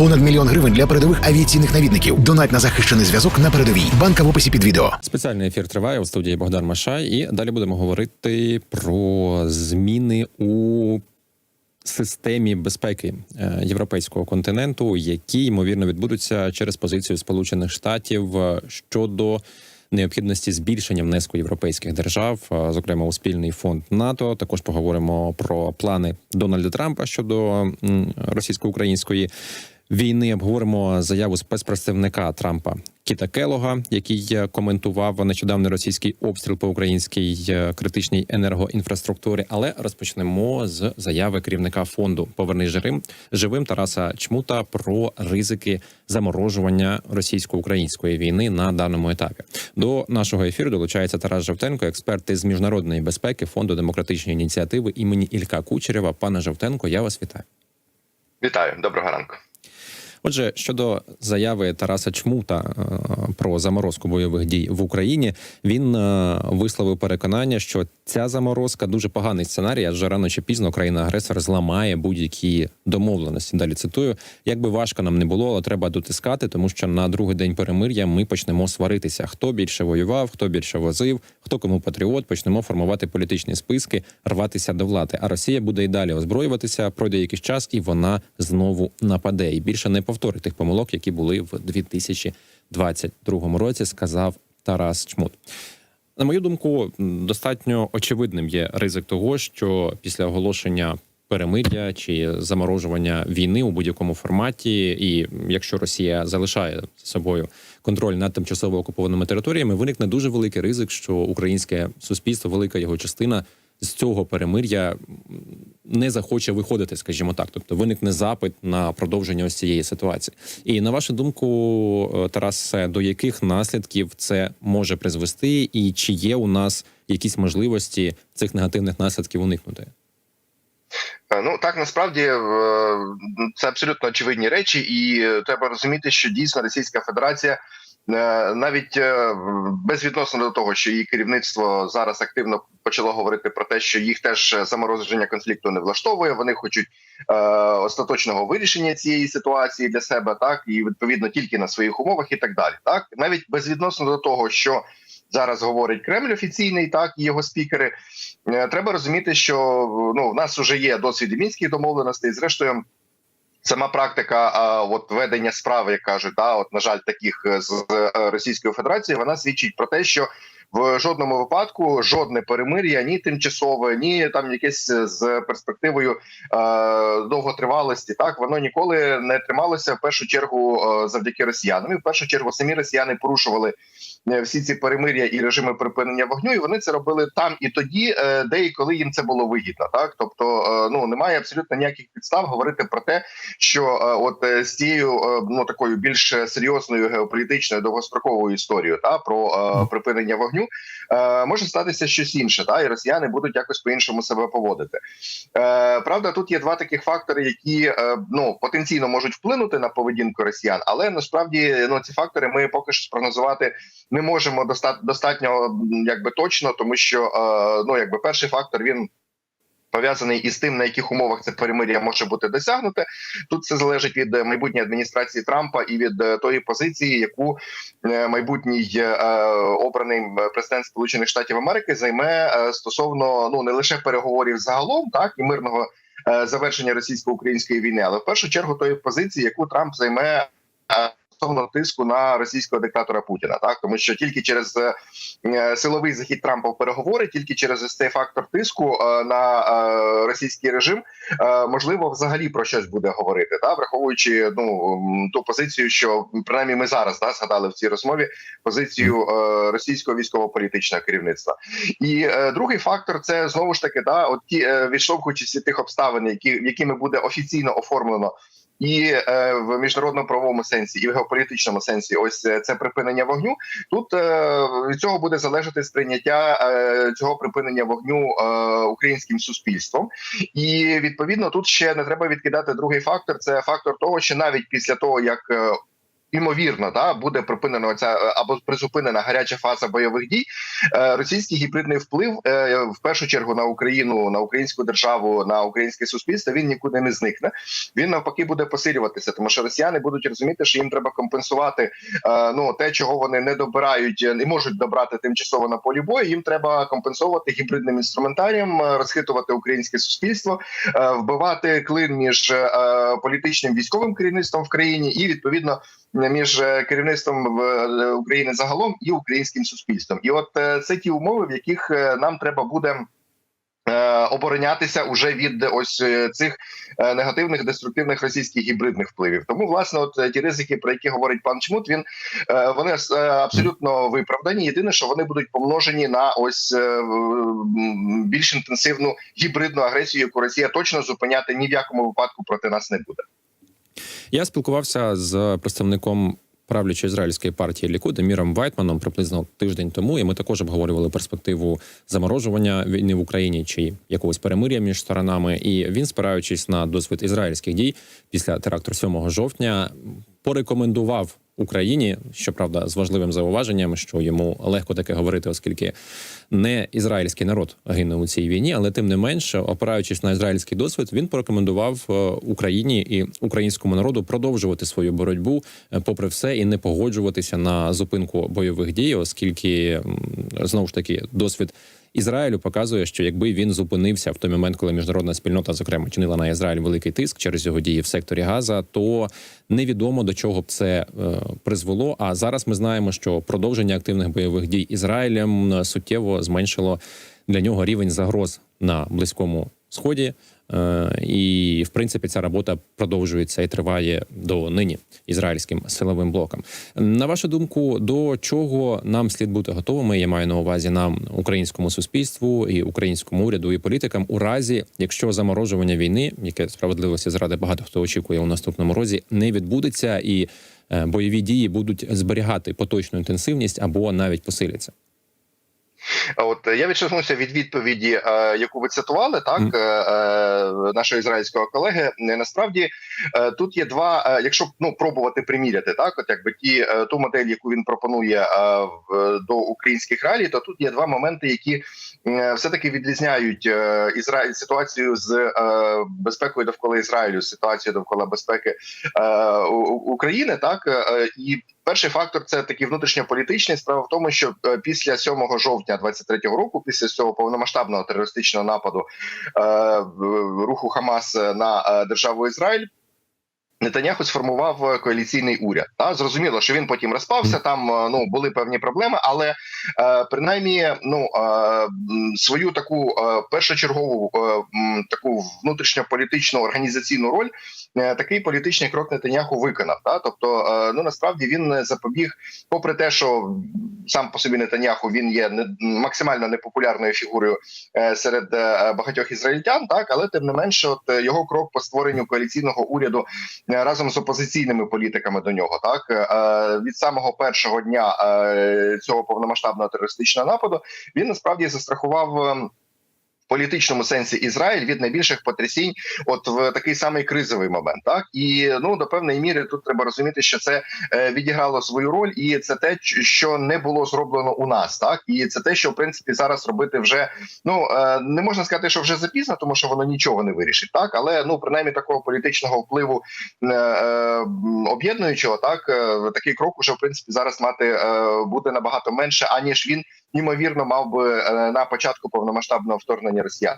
Понад мільйон гривень для передових авіаційних навідників. Донать на захищений зв'язок на передовій. Банка в описі під відео. Спеціальний ефір триває у студії Богдан Машай, і далі будемо говорити про зміни у системі безпеки е, європейського континенту, які ймовірно відбудуться через позицію Сполучених Штатів е, щодо необхідності збільшення внеску європейських держав, е, зокрема у спільний фонд НАТО. Також поговоримо про плани Дональда Трампа щодо російсько-української війни. Обговоримо заяву спецпредставника Трампа Кіта Келога, який коментував нещодавний російський обстріл по українській е, критичній енергоінфраструктурі. Але розпочнемо з заяви керівника фонду Поверни живим живим Тараса Чмута про ризики заморожування російсько-української війни на даному етапі. До нашого ефіру долучається Тарас Жовтенко, експерт із міжнародної безпеки фонду демократичної ініціативи імені Ілька Кучерєва. Пане Жовтенко, я вас вітаю. Вітаю, доброго ранку. Отже, щодо заяви Тараса Чмута е, про заморозку бойових дій в Україні, він е, висловив переконання, що ця заморозка дуже поганий сценарій, адже рано чи пізно країна-агресор зламає будь-які домовленості. Далі цитую: як би важко нам не було, але треба дотискати, тому що на другий день перемир'я ми почнемо сваритися. Хто більше воював, хто більше возив, хто кому патріот, почнемо формувати політичні списки, рватися до влади. А Росія буде і далі озброюватися. Пройде якийсь час, і вона знову нападе. І більше не повторить тих помилок, які були в 2022 році, сказав Тарас Чмут. На мою думку, достатньо очевидним є ризик того, що після оголошення перемир'я чи заморожування війни у будь-якому форматі, і якщо Росія залишає за собою контроль над тимчасово окупованими територіями, виникне дуже великий ризик, що українське суспільство, велика його частина з цього перемир'я не захоче виходити, скажімо так. Тобто виникне запит на продовження ось цієї ситуації. І на вашу думку, е, Тарасе, до яких наслідків це може призвести, і чи є у нас якісь можливості цих негативних наслідків уникнути? Е, Ну так насправді е, це абсолютно очевидні речі, і треба розуміти, що дійсно Російська Федерація навіть е, безвідносно до того, що її керівництво зараз активно почало говорити про те, що їх теж замороження конфлікту не влаштовує. Вони хочуть е, остаточного вирішення цієї ситуації для себе, так і відповідно тільки на своїх умовах, і так далі. Так навіть безвідносно до того, що зараз говорить Кремль офіційний, так і його спікери. Е, Треба розуміти, що ну в нас вже є досвід мінських домовленостей. Зрештою, сама практика а, от ведення справи, як кажуть, да, от на жаль, таких е, з е, Російською Федерацією, вона свідчить про те, що в жодному випадку жодне перемир'я, ні тимчасове, ні там якесь е, з перспективою е, довготривалості. Так воно ніколи не трималося в першу чергу завдяки росіянам. І в першу чергу самі росіяни порушували всі ці перемир'я і режими припинення вогню, і вони це робили там і тоді, е, де і коли їм це було вигідно. Так, тобто, е, ну немає абсолютно ніяких підстав говорити про те, що е, от е, з цією е, ну такою більш серйозною геополітичною довгостроковою історією та про е, припинення вогню е, може статися щось інше, та і росіяни будуть якось по іншому себе поводити. Е, правда, тут є два таких фактори, які е, ну потенційно можуть вплинути на поведінку росіян, але насправді ну ці фактори ми поки що спрогнозувати не можемо доста- достатньо м, якби точно, тому що е, ну якби перший фактор він. Пов'язаний із тим, на яких умовах це перемир'я може бути досягнуте. Тут це залежить від е, майбутньої адміністрації Трампа і від е, тої позиції, яку майбутній обраний президент Сполучених Штатів Америки займе стосовно ну не лише переговорів загалом, так і мирного завершення російсько-української війни, але в першу чергу тої позиції, яку Трамп займе. Стосовно тиску на російського диктатора Путіна, так тому що тільки через е, силовий захід Трампа в переговори, тільки через цей фактор тиску е, на е, російський режим можливо взагалі про щось буде говорити, та враховуючи ну ту позицію, що принаймні ми зараз да, згадали в цій розмові позицію російського військово-політичного керівництва. І другий фактор це знову ж таки да, от ті відштовхуючись від тих обставин, які якими буде офіційно оформлено. І е, в міжнародному правовому сенсі, і в геополітичному сенсі, ось е, це припинення вогню. Тут е, від цього буде залежати сприйняття е, цього припинення вогню українським суспільством. І відповідно тут ще не треба відкидати другий фактор. Це фактор того, що навіть після того як Імовірно, да буде припинена ця е, або призупинена гаряча фаза бойових дій. Е, Російський гібридний вплив е, в першу чергу на Україну, на українську державу, на українське суспільство він нікуди не зникне. Він навпаки буде посилюватися, тому що росіяни будуть розуміти, що їм треба компенсувати ну те, чого вони не добирають, не можуть добрати тимчасово на полі бою. Їм треба компенсувати гібридним інструментарієм, розхитувати українське суспільство, вбивати клин між політичним військовим керівництвом в країні і відповідно між е, керівництвом в- е, України загалом і українським суспільством. І от е, це ті умови, в яких е, нам треба буде. е, Оборонятися уже від ось е, цих е, негативних деструктивних російських гібридних впливів. Тому власне, от е, ті ризики, про які говорить пан Чмут, він е, вони е, абсолютно виправдані. Єдине, що вони будуть помножені на ось е, більш інтенсивну гібридну агресію, яку Росія точно зупиняти ні в якому випадку проти нас не буде. Я спілкувався з представником правлячої ізраїльської партії Лікуд Еміром Вайтманом приблизно тиждень тому, і ми також обговорювали перспективу заморожування війни в Україні чи якогось перемир'я між сторонами. І він, спираючись на досвід ізраїльських дій після теракту 7 жовтня, порекомендував Україні, щоправда, з важливим зауваженням, що йому легко таке говорити, оскільки не ізраїльський народ гине у цій війні, але тим не менше, опираючись на ізраїльський досвід, він порекомендував е, Україні і українському народу продовжувати свою боротьбу, е, попри все, і не погоджуватися на зупинку бойових дій, оскільки знову ж таки досвід. Ізраїлю показує, що якби він зупинився в той момент, коли міжнародна спільнота, зокрема, чинила на Ізраїль великий тиск через його дії в секторі Газа, то невідомо до чого б це е, призвело. А зараз ми знаємо, що продовження активних бойових дій Ізраїлем суттєво зменшило для нього рівень загроз на близькому сході. Е, І в принципі ця робота продовжується і триває до нині ізраїльським силовим блоком. На вашу думку, до чого нам слід бути готовими? Я маю на увазі нам, українському суспільству і українському уряду і політикам, у разі, якщо заморожування війни, яке справедливості заради багато хто очікує у наступному розі, не відбудеться, і е, бойові дії будуть зберігати поточну інтенсивність або навіть посиляться. От е, я відштовхнувся від відповіді, е, яку ви цитували, так е, нашого ізраїльського колеги. Насправді тут є два. Якщо ну пробувати приміряти, так от якби ті ту модель, яку він пропонує до українських реалій, то тут є два моменти, які все таки відрізняють е, Ізраїль ситуацію з е, безпекою довкола Ізраїлю, ситуацію довкола безпеки е, України, так е, і. Перший фактор це такий внутрішньополітичний. Справа в тому, що е, після 7 жовтня 23-го року, після цього повномасштабного терористичного нападу е, руху Хамас на е, державу Ізраїль. Нетаняху сформував е, коаліційний уряд. Та зрозуміло, що він потім розпався. Там е, ну були певні проблеми, але е, принаймні, ну е, свою таку е, першочергову е, таку внутрішньополітичну організаційну роль е, такий політичний крок Нетаняху виконав. Та тобто, е, ну насправді він запобіг, попри те, що сам по собі Нетаняху він є не максимально непопулярною фігурою е, серед е, багатьох ізраїльтян, так але тим не менше, от е, його крок по створенню коаліційного уряду е, разом з опозиційними політиками до нього, так е, від самого першого дня е, цього повномасштабного терористичного нападу він насправді застрахував. Політичному сенсі Ізраїль від найбільших потрясінь, от в такий самий кризовий момент, так? І ну до певної міри тут треба розуміти, що це е, відіграло свою роль, і це те, що не було зроблено у нас, так? І це те, що в принципі зараз робити вже ну е, не можна сказати, що вже запізно, тому що воно нічого не вирішить, так? Але ну принаймні такого політичного впливу е, об'єднуючого, так? Такий крок уже в принципі зараз мати буде набагато менше, аніж він ймовірно мав би е, на початку повномасштабного вторгнення росіян.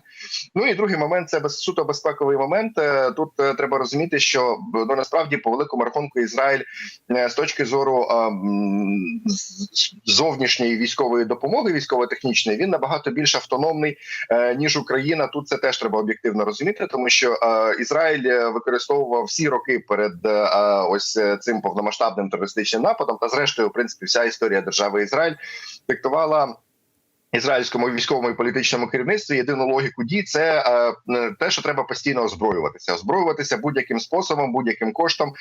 Ну і другий момент це без суто безпековий момент. Е, Тут е, треба розуміти, що ну насправді по великому рахунку Ізраїль з точки зору зовнішньої військової допомоги, військово-технічної, він набагато більш автономний ніж Україна. Тут це теж треба об'єктивно розуміти, тому що Ізраїль використовував всі роки перед ось цим повномасштабним терористичним нападом. Та зрештою, в принципі, вся історія держави Ізраїль диктувала. Ізраїльському військовому і політичному керівництві єдину логіку дій це е, те, що треба постійно озброюватися, озброюватися будь-яким способом, будь-яким коштом,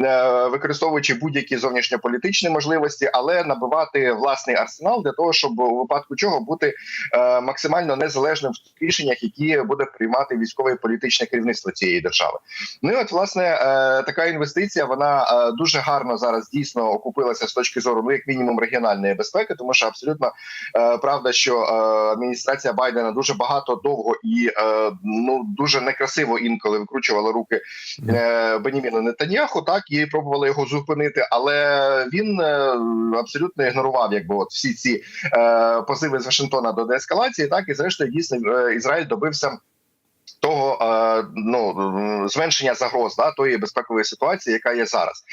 е, використовуючи будь-які зовнішньополітичні можливості, але набивати власний арсенал для того, щоб у випадку чого бути е, максимально незалежним в рішеннях, які буде приймати військове і політичне керівництво цієї держави. Ну і от власне е, така інвестиція вона е, дуже гарно зараз дійсно окупилася з точки зору, ну як мінімум регіональної безпеки, тому що абсолютно е, правда, що е, адміністрація Байдена дуже багато довго і е, ну дуже некрасиво інколи викручувала руки е, Беніміну Нетаньяху, так і пробували його зупинити, але він е, абсолютно ігнорував, якби от всі ці е, позиви з Вашингтона до деескалації. Так і зрештою дійсно Ізраїль добився. Того е, ну зменшення загроз да тої безпекової ситуації, яка є зараз,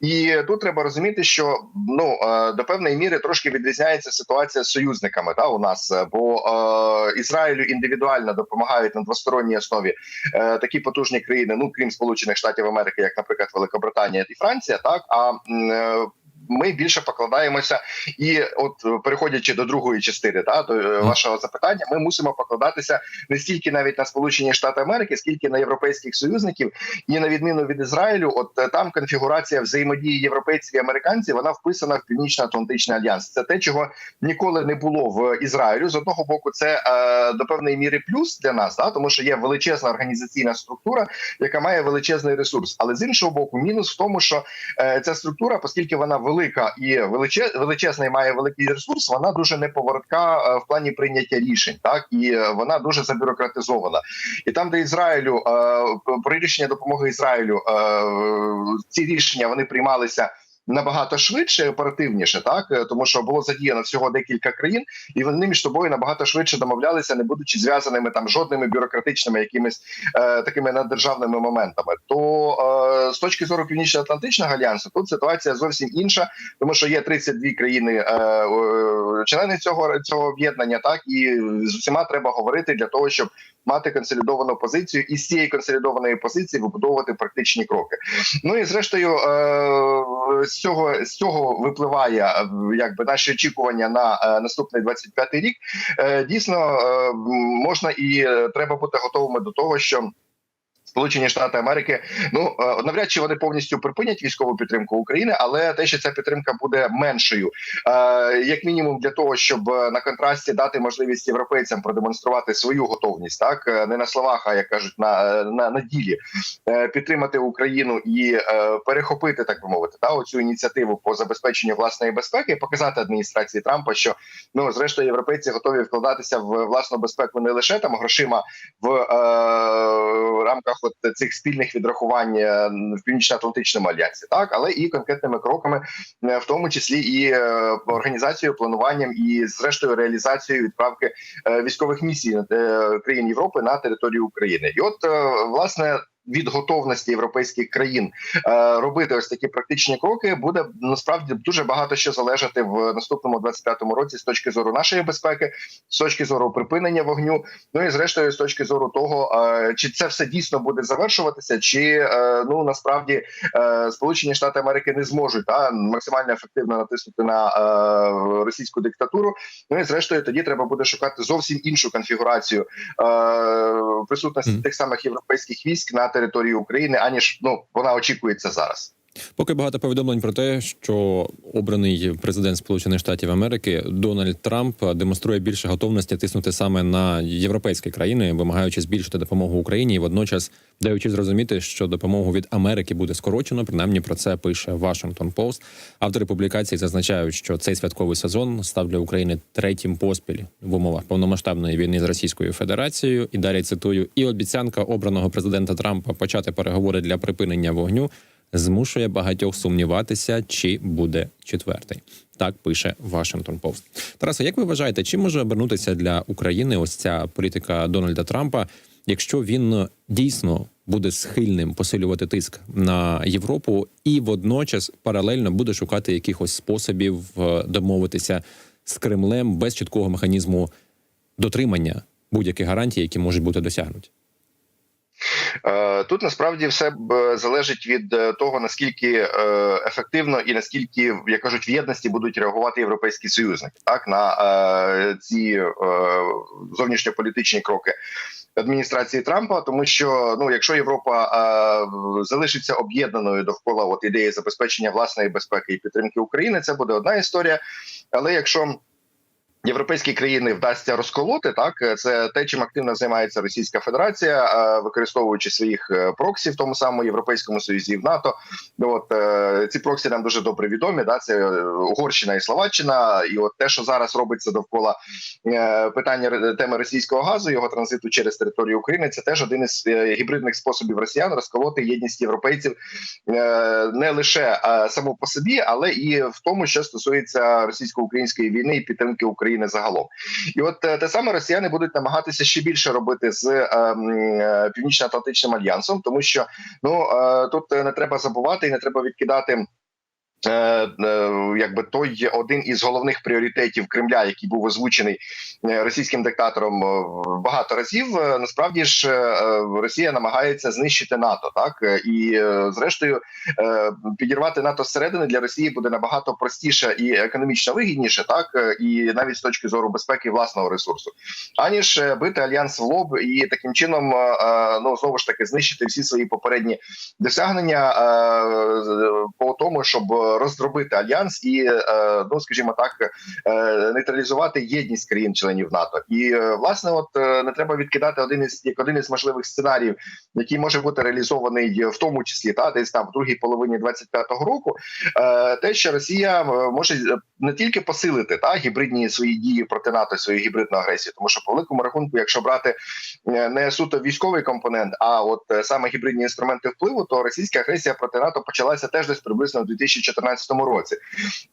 і тут треба розуміти, що ну е, до певної міри трошки відрізняється ситуація з союзниками. Да, у нас бо е, Ізраїлю індивідуально допомагають на двосторонній основі е, такі потужні країни, ну крім Сполучених Штатів Америки, як, наприклад, Великобританія і Франція, так а е, ми більше покладаємося, і от е, переходячи до другої частини, та до е, вашого запитання, ми мусимо покладатися не стільки навіть на Сполучені Штати Америки, скільки на європейських союзників, і на відміну від Ізраїлю, от е, там конфігурація взаємодії європейців і американців вона вписана в Північно-Атлантичний альянс. Це те, чого ніколи не було в Ізраїлю. З одного боку, це до певної міри плюс для нас, да, тому що є величезна організаційна структура, яка має величезний ресурс. Але з іншого боку, мінус в тому, що ця структура, оскільки вона велика і величе, величезна і має великий ресурс, вона дуже неповоротка е, в плані прийняття рішень, так і е, вона дуже забюрократизована. І там, де Ізраїлю е, про рішення допомоги Ізраїлю, ці рішення вони приймалися. Набагато швидше, оперативніше, так тому що було задіяно всього декілька країн, і вони між собою набагато швидше домовлялися, не будучи зв'язаними там жодними бюрократичними якимись е, такими наддержавними моментами. То з точки зору північно-атлантичного альянсу тут ситуація зовсім інша, тому що є 32 країни е, е, члени цього цього об'єднання, так і з усіма треба говорити для того, щоб мати консолідовану позицію, і з цієї консолідованої позиції вибудовувати практичні кроки. Ну і зрештою, е, з цього з цього випливає якби наші очікування на наступний 25-й рік. Дійсно, можна і треба бути готовими до того, що. Сполучені Штати Америки. Ну е, навряд чи вони повністю припинять військову підтримку України, але те, що ця підтримка буде меншою, е, як мінімум для того, щоб е, на контрасті дати можливість європейцям продемонструвати свою готовність, так? Не на словах, а як кажуть, на на, на ділі підтримати Україну і перехопити, так би мовити, та оцю ініціативу по забезпеченню власної безпеки, показати адміністрації Трампа, що ну зрештою європейці готові вкладатися в власну безпеку не лише там грошима в е, рамках от цих спільних відрахувань е, в північно-атлантичному альянсі, так але і конкретними кроками, е, в тому числі і е, організацією, плануванням і зрештою реалізацією відправки військових місій країн Європи на територію України. І от власне. Від готовності європейських країн е, робити ось такі практичні кроки буде насправді дуже багато що залежати в наступному 25-му році з точки зору нашої безпеки, з точки зору припинення вогню. Ну і зрештою, з точки зору того, е, чи це все дійсно буде завершуватися, чи е, ну насправді Сполучені Штати Америки не зможуть та максимально ефективно натиснути на російську диктатуру. Ну і зрештою, тоді треба буде шукати зовсім іншу конфігурацію присутності Мгм. тих самих європейських військ на території України, аніж ну вона очікується зараз. Поки багато повідомлень про те, що обраний президент Сполучених Штатів Америки Дональд Трамп демонструє більше готовності тиснути саме на європейські країни, вимагаючи збільшити допомогу Україні, і водночас даючи зрозуміти, що допомогу від Америки буде скорочено. Принаймні про це пише Washington Post. Автори публікації зазначають, що цей святковий сезон став для України третім поспіль в умовах повномасштабної війни з Російською Федерацією. І далі цитую: і обіцянка обраного президента Трампа почати переговори для припинення вогню змушує багатьох сумніватися, чи буде четвертий. Так пише Washington Post. Тарасе, як ви вважаєте, чим може обернутися для України ось ця політика Дональда Трампа, якщо він дійсно буде схильним посилювати тиск на Європу і водночас паралельно буде шукати якихось способів е, домовитися з Кремлем без чіткого механізму дотримання будь-яких гарантій, які можуть бути досягнуті? Е, Тут насправді все б залежить від е, того наскільки е, ефективно і наскільки як кажуть в єдності будуть реагувати європейські союзники, так на е, ці е, зовнішньополітичні кроки адміністрації Трампа, тому що ну, якщо Європа е, залишиться об'єднаною довкола от ідеї забезпечення власної безпеки і підтримки України, це буде одна історія. Але якщо Європейські країни вдасться розколоти так. Це те, чим активно займається Російська Федерація, е, використовуючи своїх е, проксі в тому самому європейському союзі в НАТО. От е, ці проксі нам дуже добре відомі. Да, це е, Угорщина і Словаччина. І от те, що зараз робиться довкола е, питання теми російського газу, його транзиту через територію України, це теж один із е, гібридних способів росіян розколоти єдність європейців е, не лише е, само по собі, але і в тому, що стосується російсько-української війни і підтримки України загалом. І от е, те саме росіяни будуть намагатися ще більше робити з е, е, північно-атлантичним альянсом, тому що ну тут не треба забувати і не треба відкидати. Е, е, Якби той один із головних пріоритетів Кремля, який був озвучений е, російським диктатором багато разів, насправді ж Росія намагається знищити НАТО, так? І зрештою підірвати НАТО зсередини для Росії буде набагато простіше і економічно вигідніше, так? І навіть з точки зору безпеки власного ресурсу, аніж бити альянс в лоб і таким чином ну знову ж таки знищити всі свої попередні досягнення по тому, щоб роздробити альянс і е, ну скажімо так, е, нейтралізувати єдність країн-членів НАТО. І е, власне, от не треба відкидати один із як один із можливих сценаріїв, який може бути реалізований в тому числі та десь там в другій половині 25-го року. Те, що Росія може не тільки посилити та гібридні свої дії проти НАТО, свою гібридну агресію, тому що по великому рахунку, якщо брати е, не суто військовий компонент, а от е, саме гібридні інструменти впливу, то російська агресія проти НАТО почалася теж десь приблизно в 2014 році,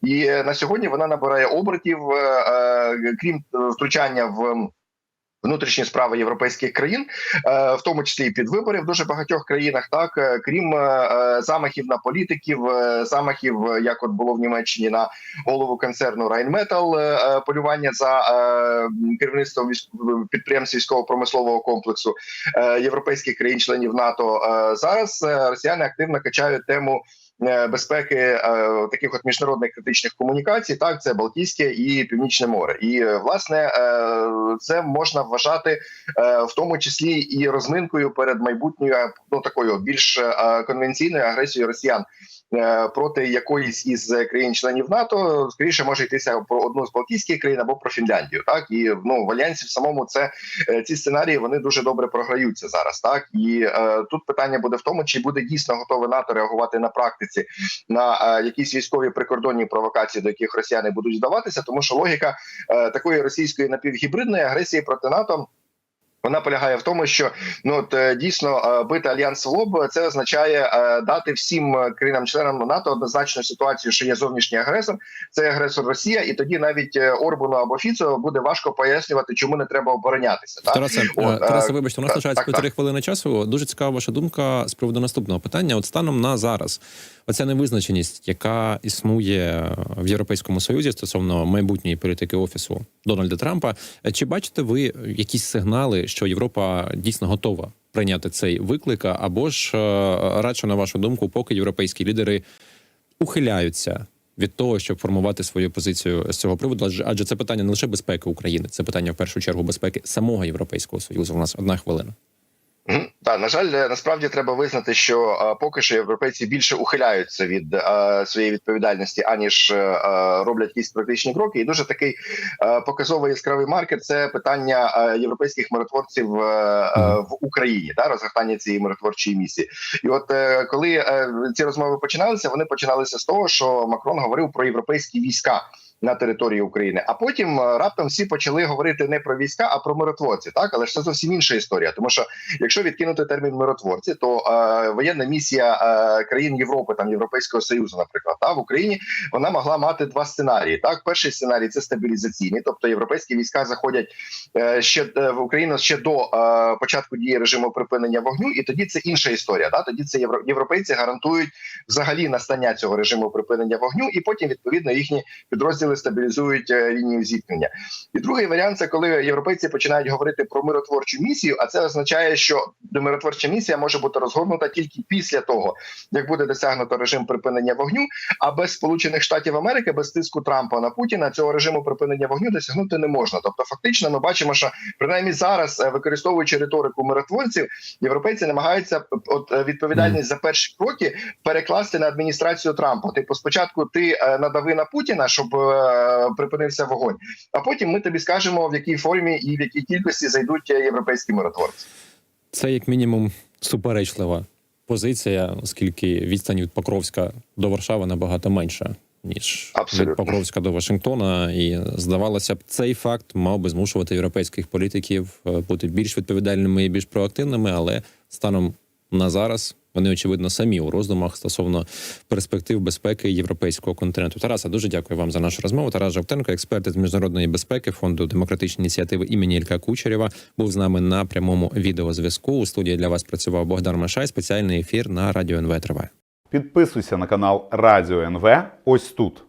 і е, на сьогодні вона набирає обертів, крім втручання в. Внутрішні справи європейських країн, е, в тому числі і під вибори в дуже багатьох країнах, так е, крім е, замахів на політиків, замахів, як от було в Німеччині на голову концерну е, полювання за керівництвом підприємств військово-промислового комплексу європейських країн-членів НАТО. Зараз росіяни активно качають тему. Е, Безпеки е, таких от міжнародних критичних комунікацій, так це Балтійське і Північне море, і е, власне це можна вважати в тому числі і розминкою перед майбутньою ну такою більш конвенційною агресією росіян проти якоїсь із країн-членів НАТО. Скоріше може йтися про одну з Балтійських країн або про Фінляндію. Так і ну в альянсі в самому це е, ці сценарії вони дуже добре програються зараз. Так і е, тут питання буде в тому, чи буде дійсно готове НАТО реагувати на практиці на е, якісь військові прикордонні провокації, до яких росіяни будуть здаватися, тому що логіка е, такої російської напівгібридної агресії проти НАТО. Вона полягає в тому, що ну от е, дійсно е, бити альянс в лоб це означає е, дати всім країнам-членам НАТО однозначну ситуацію, що є зовнішній агресор, це агресор Росія, і тоді навіть Орбану або Фіцо буде важко пояснювати, чому не треба оборонятися. Так? Тарасе, От, Тарасе, вибачте, у нас лишається півтори хвилини часу. Дуже цікава ваша думка з приводу наступного питання. От станом на зараз, оця невизначеність, яка існує в Європейському Союзі стосовно майбутньої політики офісу Дональда Трампа. Чи бачите ви якісь сигнали, що Європа дійсно готова прийняти цей виклик, або ж е, радше на вашу думку, поки європейські лідери ухиляються від того, щоб формувати свою позицію з цього приводу, адже це питання не лише безпеки України, це питання в першу чергу безпеки самого Європейського союзу. У нас одна хвилина. Так, на жаль, е, насправді треба визнати, що е, поки що європейці більше ухиляються від е, своєї відповідальності, аніж роблять якісь практичні кроки. І дуже такий показовий яскравий маркер це питання європейських миротворців в Україні, та розгортання цієї миротворчої місії. І от коли ці розмови починалися, вони починалися з того, що Макрон говорив про європейські війська. На території України, а потім е, раптом всі почали говорити не про війська, а про миротворці. Так, але ж це зовсім інша історія, тому що Якщо відкинути термін миротворці, то е, воєнна місія е, країн Європи, там Європейського союзу, наприклад, та в Україні вона могла мати два сценарії. Так, перший сценарій це стабілізаційний, тобто європейські війська заходять е, ще е, в Україну ще до е, початку дії режиму припинення вогню, і тоді це інша історія. Та тоді це євро, європейці гарантують взагалі настання цього режиму припинення вогню, і потім відповідно їхні підрозділи сили стабілізують е, лінію зіткнення. І другий варіант це коли європейці починають говорити про миротворчу місію, а це означає, що миротворча місія може бути розгорнута тільки після того, як буде досягнуто режим припинення вогню. А без Сполучених Штатів Америки, без тиску Трампа на Путіна, цього режиму припинення вогню досягнути не можна. Тобто, фактично, ми бачимо, що принаймні зараз, е, використовуючи риторику миротворців, європейці намагаються е, от відповідальність за перші кроки перекласти на адміністрацію Трампа. Типу, спочатку ти надави на Путіна, щоб припинився вогонь, а потім ми тобі скажемо в якій формі і в якій кількості зайдуть е, європейські миротворці. Це як мінімум суперечлива позиція, оскільки відстань від Покровська до Варшави набагато менша. Ніж Абсолютно. від Покровська до Вашингтона, і здавалося б, цей факт мав би змушувати європейських політиків е, бути більш відповідальними і більш проактивними, але станом на зараз вони очевидно самі у роздумах стосовно перспектив безпеки європейського континенту. Тараса, дуже дякую вам за нашу розмову. Тарас Жовтенко, експерт з міжнародної безпеки фонду демократичної ініціативи імені Ілька Кучерєва, був з нами на прямому відеозв'язку. У студії для вас працював Богдан Машай. Спеціальний ефір на радіо НВ триває. Підписуйся на канал Радіо НВ ось тут.